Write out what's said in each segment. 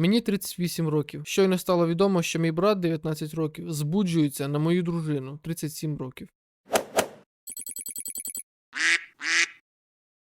Мені 38 років. Щойно стало відомо, що мій брат 19 років збуджується на мою дружину 37 років.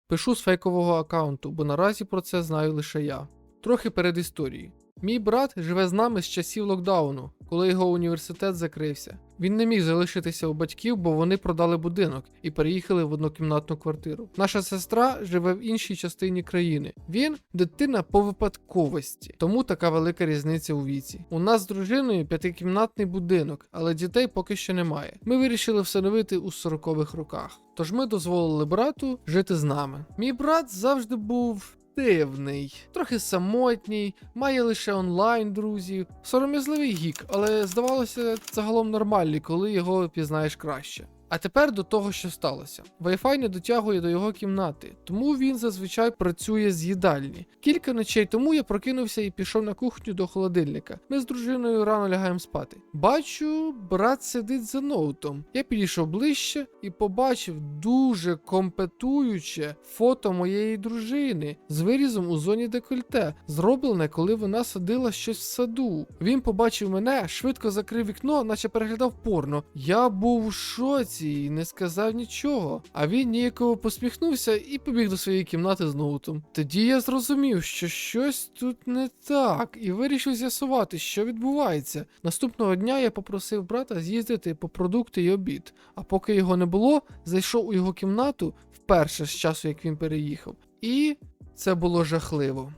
Пишу з фейкового аккаунту, бо наразі про це знаю лише я. Трохи перед історією. Мій брат живе з нами з часів локдауну, коли його університет закрився. Він не міг залишитися у батьків, бо вони продали будинок і переїхали в однокімнатну квартиру. Наша сестра живе в іншій частині країни. Він дитина по випадковості, тому така велика різниця у віці. У нас з дружиною п'ятикімнатний будинок, але дітей поки що немає. Ми вирішили встановити у 40-х роках. Тож ми дозволили брату жити з нами. Мій брат завжди був. Дивний, трохи самотній, має лише онлайн друзів, сором'язливий гік, але здавалося загалом нормальний, коли його пізнаєш краще. А тепер до того, що сталося. Wi-Fi не дотягує до його кімнати, тому він зазвичай працює з їдальні. Кілька ночей тому я прокинувся і пішов на кухню до холодильника. Ми з дружиною рано лягаємо спати. Бачу, брат сидить за ноутом. Я підійшов ближче і побачив дуже компетуюче фото моєї дружини з вирізом у зоні декольте, зроблене, коли вона садила щось в саду. Він побачив мене, швидко закрив вікно, наче переглядав порно. Я був у шоці і не сказав нічого. А він ніяково посміхнувся і побіг до своєї кімнати з ноутом. Тоді я зрозумів, що щось тут не так, і вирішив з'ясувати, що відбувається. Наступного дня я попросив брата з'їздити по продукти і обід. А поки його не було, зайшов у його кімнату вперше з часу, як він переїхав. І це було жахливо.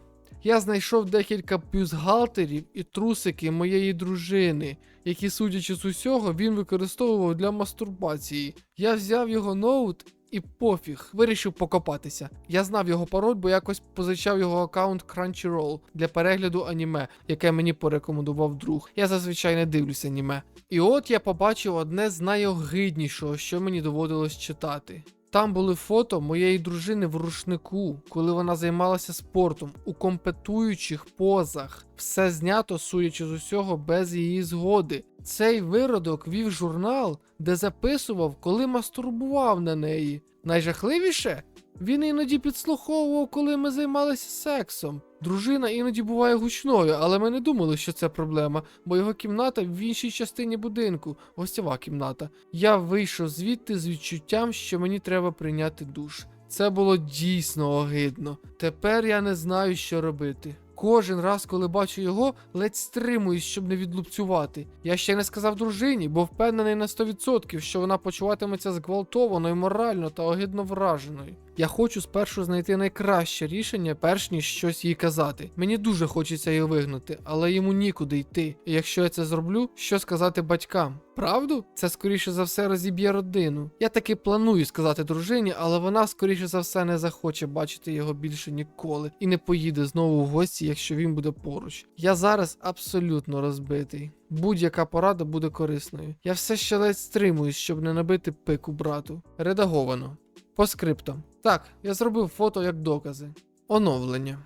Я знайшов декілька бюстгальтерів і трусики моєї дружини, які, судячи з усього, він використовував для мастурбації. Я взяв його ноут і пофіг, вирішив покопатися. Я знав його пароль, бо якось позичав його аккаунт Crunchyroll для перегляду аніме, яке мені порекомендував друг. Я зазвичай не дивлюся аніме. І от я побачив одне з найогиднішого, що мені доводилось читати. Там були фото моєї дружини в рушнику, коли вона займалася спортом у компетуючих позах. Все знято, судячи з усього, без її згоди. Цей виродок вів журнал, де записував, коли мастурбував на неї. Найжахливіше, він іноді підслуховував, коли ми займалися сексом. Дружина іноді буває гучною, але ми не думали, що це проблема, бо його кімната в іншій частині будинку, гостєва кімната. Я вийшов звідти з відчуттям, що мені треба прийняти душ. Це було дійсно огидно. Тепер я не знаю, що робити. Кожен раз, коли бачу його, ледь стримуюсь, щоб не відлупцювати. Я ще не сказав дружині, бо впевнений на 100%, що вона почуватиметься зґвалтованою, морально та огидно враженою. Я хочу спершу знайти найкраще рішення, перш ніж щось їй казати. Мені дуже хочеться її вигнати, але йому нікуди йти. І якщо я це зроблю, що сказати батькам? Правду? Це скоріше за все розіб'є родину. Я таки планую сказати дружині, але вона скоріше за все не захоче бачити його більше ніколи і не поїде знову в гості, якщо він буде поруч. Я зараз абсолютно розбитий. Будь-яка порада буде корисною. Я все ще ледь стримуюсь, щоб не набити пику брату. Редаговано. По скриптам. Так, я зробив фото як докази. Оновлення.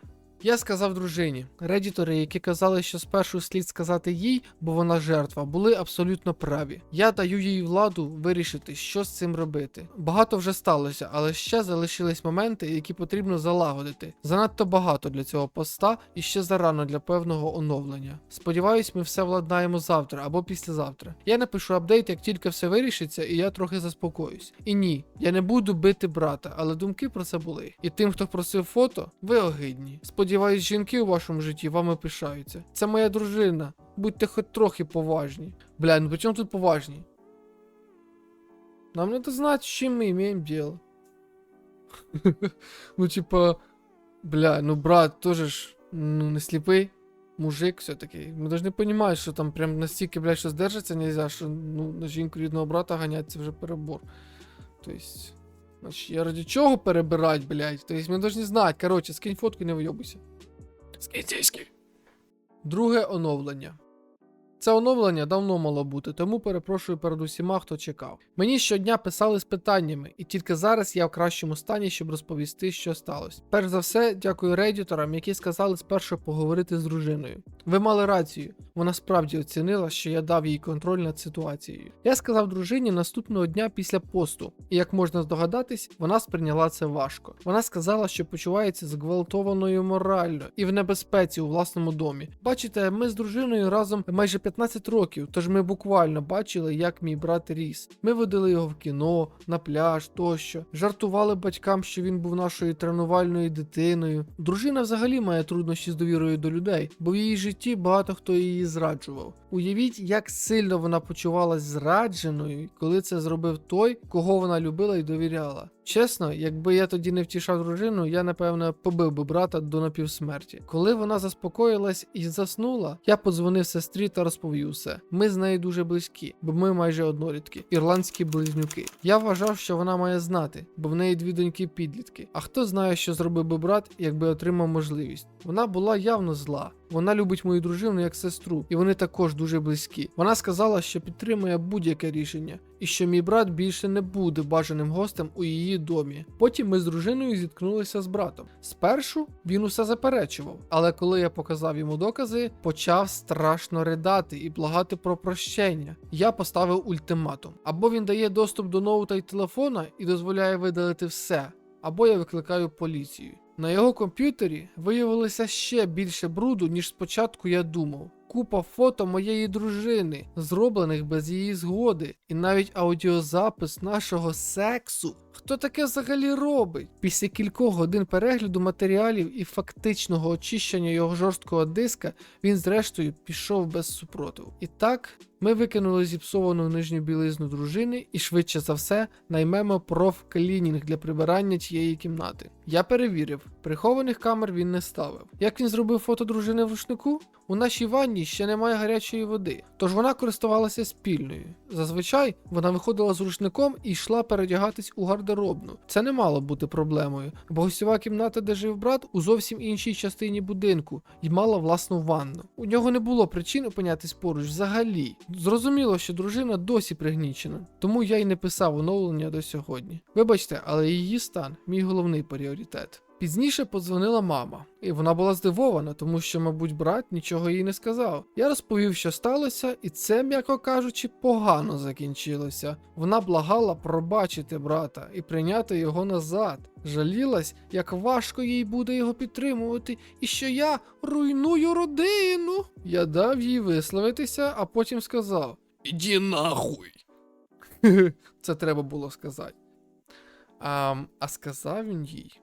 Я сказав дружині. Редітори, які казали, що спершу слід сказати їй, бо вона жертва, були абсолютно праві. Я даю їй владу вирішити, що з цим робити. Багато вже сталося, але ще залишились моменти, які потрібно залагодити. Занадто багато для цього поста і ще зарано для певного оновлення. Сподіваюсь, ми все владнаємо завтра або післязавтра. Я напишу апдейт, як тільки все вирішиться, і я трохи заспокоюсь. І ні, я не буду бити брата, але думки про це були. І тим, хто просив фото, ви огидні. Сподіваюсь, жінки у вашому житті вами пишаються. Це моя дружина. Будьте хоч трохи поважні. Бля, ну при чому тут поважні? Нам надо знать, с чем мы имеем дело. ну, типа, бля, ну брат тоже ж, ну, не сліпий. Мужик все-таки. Ми должны понимать, що там прям настільки, блядь, що здержаться нельзя, що ну, на жінку рідного брата ганять, це вже перебор. Тобто, значить, я ради чого перебирать, блядь? Тобто, ми должны знати. Короче, скинь фотку і не вийобуйся. Скинь тиски. Друге оновлення. Це оновлення давно мало бути, тому перепрошую перед усіма, хто чекав. Мені щодня писали з питаннями, і тільки зараз я в кращому стані, щоб розповісти, що сталося. Перш за все, дякую редіторам, які сказали спершу поговорити з дружиною. Ви мали рацію. Вона справді оцінила, що я дав їй контроль над ситуацією. Я сказав дружині наступного дня після посту, і як можна здогадатись, вона сприйняла це важко. Вона сказала, що почувається зґвалтованою морально і в небезпеці у власному домі. Бачите, ми з дружиною разом майже 15 років, тож ми буквально бачили, як мій брат ріс. Ми водили його в кіно, на пляж тощо, жартували батькам, що він був нашою тренувальною дитиною. Дружина взагалі має труднощі з довірою до людей, бо в її житті багато хто її зраджував. Уявіть, як сильно вона почувалась зрадженою, коли це зробив той, кого вона любила і довіряла. Чесно, якби я тоді не втішав дружину, я напевно побив би брата до напівсмерті. Коли вона заспокоїлась і заснула, я подзвонив сестрі та розповів все. Ми з нею дуже близькі, бо ми майже однолітки, ірландські близнюки. Я вважав, що вона має знати, бо в неї дві доньки підлітки. А хто знає, що зробив би брат, якби отримав можливість. Вона була явно зла. Вона любить мою дружину як сестру, і вони також дуже близькі. Вона сказала, що підтримує будь-яке рішення, і що мій брат більше не буде бажаним гостем у її домі. Потім ми з дружиною зіткнулися з братом. Спершу він усе заперечував, але коли я показав йому докази, почав страшно ридати і благати про прощення. Я поставив ультиматум: або він дає доступ до ноута й телефона і дозволяє видалити все, або я викликаю поліцію. На його комп'ютері виявилося ще більше бруду, ніж спочатку я думав. Купа фото моєї дружини, зроблених без її згоди, і навіть аудіозапис нашого сексу. Хто таке взагалі робить? Після кількох годин перегляду матеріалів і фактичного очищення його жорсткого диска, він зрештою пішов без супротиву. І так, ми викинули зіпсовану нижню білизну дружини і швидше за все наймемо профклінінг для прибирання тієї кімнати. Я перевірив, прихованих камер він не ставив. Як він зробив фото дружини в рушнику? У нашій ванні ще немає гарячої води, тож вона користувалася спільною. Зазвичай вона виходила з рушником і йшла передягатись у гардеробну. Це не мало бути проблемою, бо гостьова кімната, де жив брат, у зовсім іншій частині будинку і мала власну ванну. У нього не було причин опинятись поруч взагалі. Зрозуміло, що дружина досі пригнічена, тому я й не писав оновлення до сьогодні. Вибачте, але її стан мій головний пріоритет. Пізніше подзвонила мама, і вона була здивована, тому що, мабуть, брат нічого їй не сказав. Я розповів, що сталося, і це, м'яко кажучи, погано закінчилося. Вона благала пробачити брата і прийняти його назад. Жалілась, як важко їй буде його підтримувати, і що я руйную родину. Я дав їй висловитися, а потім сказав: Іди нахуй. Це треба було сказати. А, а сказав він їй.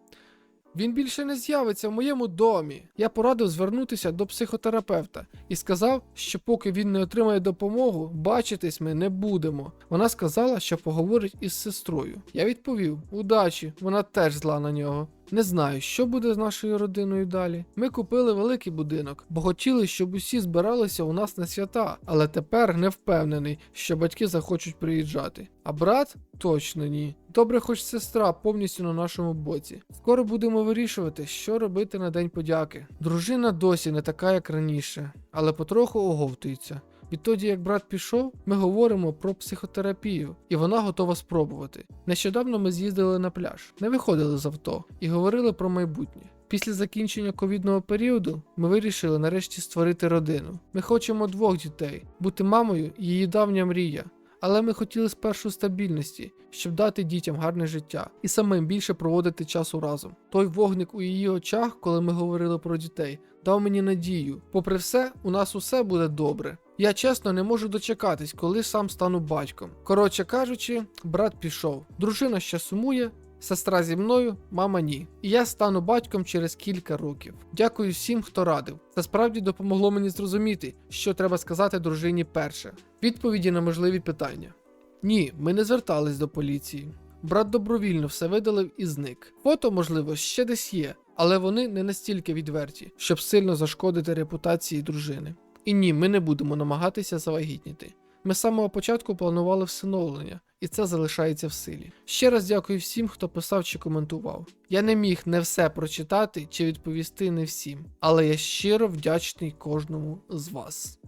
Він більше не з'явиться в моєму домі. Я порадив звернутися до психотерапевта і сказав, що поки він не отримає допомогу, бачитись ми не будемо. Вона сказала, що поговорить із сестрою. Я відповів: удачі, вона теж зла на нього. Не знаю, що буде з нашою родиною далі. Ми купили великий будинок, бо хотіли, щоб усі збиралися у нас на свята, але тепер не впевнений, що батьки захочуть приїжджати. А брат точно ні. Добре, хоч сестра повністю на нашому боці. Скоро будемо вирішувати, що робити на день подяки. Дружина досі не така, як раніше, але потроху оговтується. Відтоді, як брат пішов, ми говоримо про психотерапію, і вона готова спробувати. Нещодавно ми з'їздили на пляж, не виходили з авто і говорили про майбутнє. Після закінчення ковідного періоду ми вирішили нарешті створити родину. Ми хочемо двох дітей, бути мамою її давня мрія. Але ми хотіли спершу стабільності, щоб дати дітям гарне життя і самим більше проводити часу разом. Той вогник у її очах, коли ми говорили про дітей, дав мені надію. Попри все, у нас усе буде добре. Я чесно не можу дочекатись, коли сам стану батьком. Коротше кажучи, брат пішов. Дружина ще сумує, сестра зі мною, мама ні. І я стану батьком через кілька років. Дякую всім, хто радив. Це справді допомогло мені зрозуміти, що треба сказати дружині перше. Відповіді на можливі питання. Ні, ми не звертались до поліції. Брат добровільно все видалив і зник. Фото, можливо, ще десь є, але вони не настільки відверті, щоб сильно зашкодити репутації дружини. І ні, ми не будемо намагатися завагітніти. Ми з самого початку планували всиновлення, і це залишається в силі. Ще раз дякую всім, хто писав чи коментував. Я не міг не все прочитати чи відповісти не всім, але я щиро вдячний кожному з вас.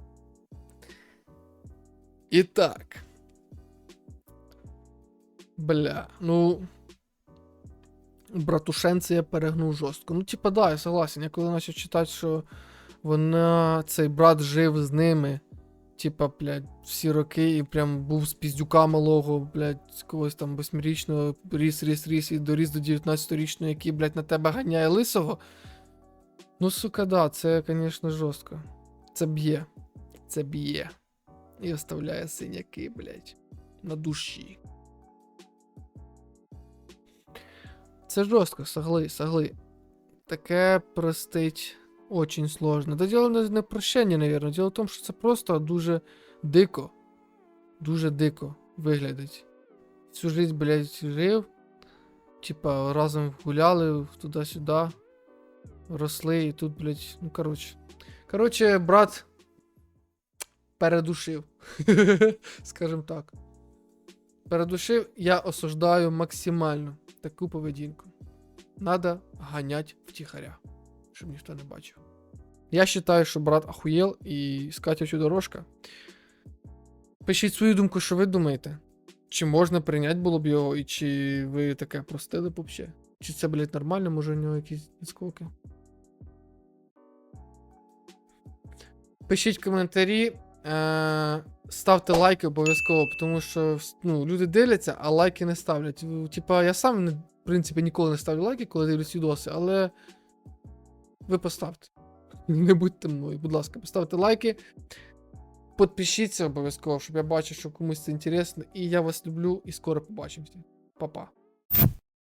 І так. Бля, ну. Братушенце я перегнув жорстко. Ну, типа, да, я согласен. Я коли почав читати, що вона, цей брат жив з ними. Типа, блядь, всі роки і прям був з піздюка малого, блядь, когось там восьмирічного, ріс, ріс, ріс і доріс до 19-річного, який, блядь, на тебе ганяє лисого. Ну, сука, да, це, звісно, жорстко. Це б'є. Це б'є. І оставляє синяки, блядь, на душі. Це жорстко, согли, согли. Таке простить очень сложно. Да дело не, прощення, наверное. Дело в тому, що це просто дуже дико. Дуже дико виглядить. Всю жизнь, блядь, жив. Типа, разом гуляли туди-сюди. Росли, і тут, блядь, ну коротше. Коротше, брат передушив. Скажем так. Передушив, я осуждаю максимально таку поведінку. Надо ганять втіхаря, щоб ніхто не бачив. Я вважаю, що брат ахуєл і скатячу дорожка. Пишіть свою думку, що ви думаєте. Чи можна прийняти було б його, і чи ви таке простили б взагалі? Чи це, блядь, нормально, може у нього якісь відскоки? Пишіть коментарі, е- ставте лайки обов'язково, тому що ну, люди дивляться, а лайки не ставлять. Типа, я сам, в принципі, ніколи не ставлю лайки, коли дивлюсь відоси, але ви поставте. Не будьте мною, будь ласка, поставте лайки. Підпишіться обов'язково, щоб я бачив, що комусь це інтересно. І я вас люблю і скоро побачимося. Па-па.